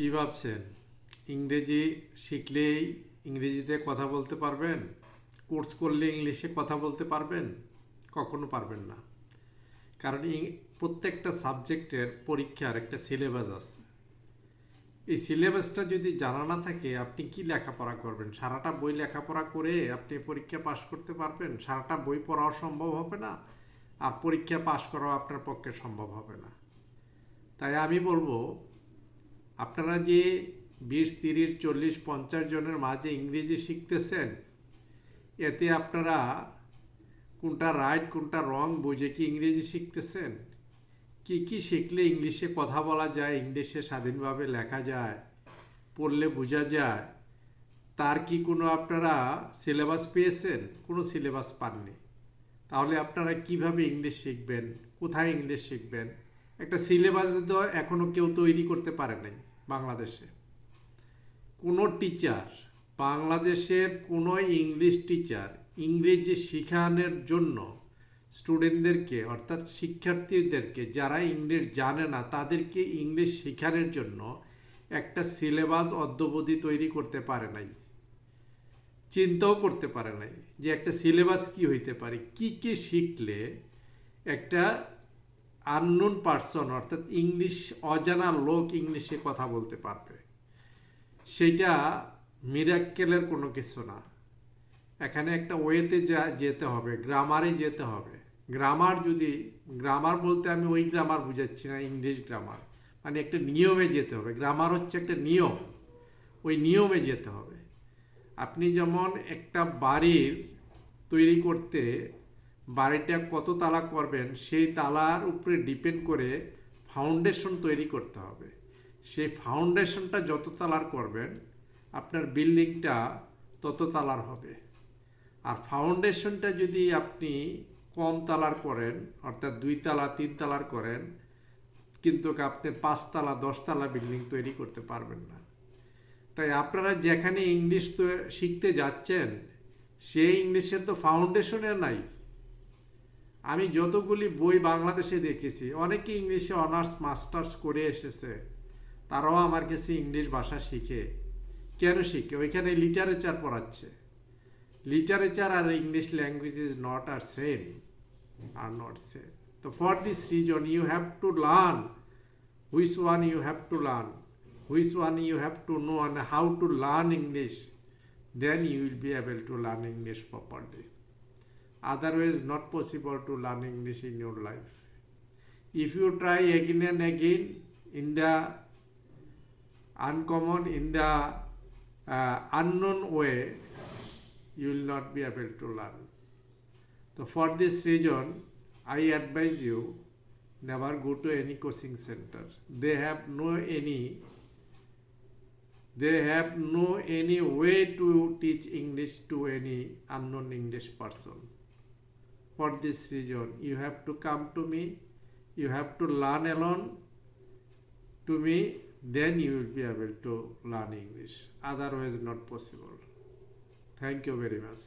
কি ভাবছেন? ইংরেজি শিখলেই ইংরেজিতে কথা বলতে পারবেন? কোর্স করলে ইংলিশে কথা বলতে পারবেন? কখনো পারবেন না। কারণ প্রত্যেকটা সাবজেক্টের পরীক্ষার একটা সিলেবাস আছে। এই সিলেবাসটা যদি জানা না থাকে, আপনি কি লেখাপড়া করবেন? সারাটা বই লেখাপড়া করে আপনি পরীক্ষা পাশ করতে পারবেন? সারাটা বই পড়াও সম্ভব হবে না, আর পরীক্ষা পাশ করাও আপনার পক্ষে সম্ভব হবে না। তাই আমি বলব আপনারা যে বিশ, তিরিশ, চল্লিশ, পঞ্চাশ জনের মাঝে ইংরেজি শিখতেছেন, এতে আপনারা কোনটা রাইট কোনটা রং বুঝে কি ইংরেজি শিখতেছেন? কি কি শিখলে ইংলিশে কথা বলা যায়, ইংলিশে স্বাধীনভাবে লেখা যায়, পড়লে বোঝা যায়, তার কি কোনো আপনারা সিলেবাস পেয়েছেন? কোনো সিলেবাস পাননি। তাহলে আপনারা কীভাবে ইংলিশ শিখবেন? কোথায় ইংলিশ শিখবেন? একটা সিলেবাস তো এখনও কেউ তৈরি করতে পারে নাই। বাংলাদেশে। কোনো টিচার বাংলাদেশের কোনো ইংলিশ টিচার ইংরেজি শিখানোর জন্য স্টুডেন্টদেরকে অর্থাৎ শিক্ষার্থীদেরকে, যারা ইংলিশ জানে না, তাদেরকে ইংলিশ শেখানোর জন্য একটা সিলেবাস অদ্যবধি তৈরি করতে পারে নাই। চিন্তাও করতে পারে নাই যে একটা সিলেবাস কি হইতে পারে? কি কি শিখলে একটা আননোন পার্সন অর্থাৎ ইংলিশ অজানা লোক ইংলিশে কথা বলতে পারবে। সেটা মিরাক্কেলের কোনো কিছু না। এখানে একটা ওয়েতে যা যেতে হবে গ্রামারে যেতে হবে। গ্রামার যদি গ্রামার বলতে আমি ওই গ্রামার বুঝাচ্ছি না ইংলিশ গ্রামার মানে একটা নিয়মে যেতে হবে। গ্রামার হচ্ছে একটা নিয়ম। ওই নিয়মে যেতে হবে। আপনি যেমন একটা বাড়ির তৈরি করতে বাড়িটা কত তালা করবেন, সেই তালার উপরে ডিপেন্ড করে ফাউন্ডেশন তৈরি করতে হবে। সেই ফাউন্ডেশনটা যত তালার করবেন, আপনার বিল্ডিংটা তত তালার হবে। আর ফাউন্ডেশনটা যদি আপনি কম তালার করেন, অর্থাৎ দুই তালা, তিন তালার করেন, কিন্তু আপনি পাঁচতলা দশতলা বিল্ডিং তৈরি করতে পারবেন না। তাই আপনারা যেখানে ইংলিশ তো শিখতে যাচ্ছেন, সেই ইংলিশের তো ফাউন্ডেশনে নাই। আমি যতগুলি বই বাংলাদেশে দেখেছি, অনেকে ইংলিশে অনার্স, মাস্টার্স করে এসেছে। তারাও আমার কাছে ইংলিশ ভাষা শিখে। কেন শিখে? ওইখানে লিটারেচার পড়াচ্ছে। Literature R English language is not are same are not same তো for this reason you have to learn which one you have to learn, which one you have to know and how to learn english. Then you will be able to learn english properly. Otherwise not possible to learn english in your life if you try again and again in the uncommon in the uh, unknown way you will not be able to learn so for this reason i advise you never go to any coaching center they have no any they have no any way to teach english to any unknown english person for this reason you have to come to me. You have to learn alone to me. Then you will be able to learn english. Otherwise not possible. Thank you very much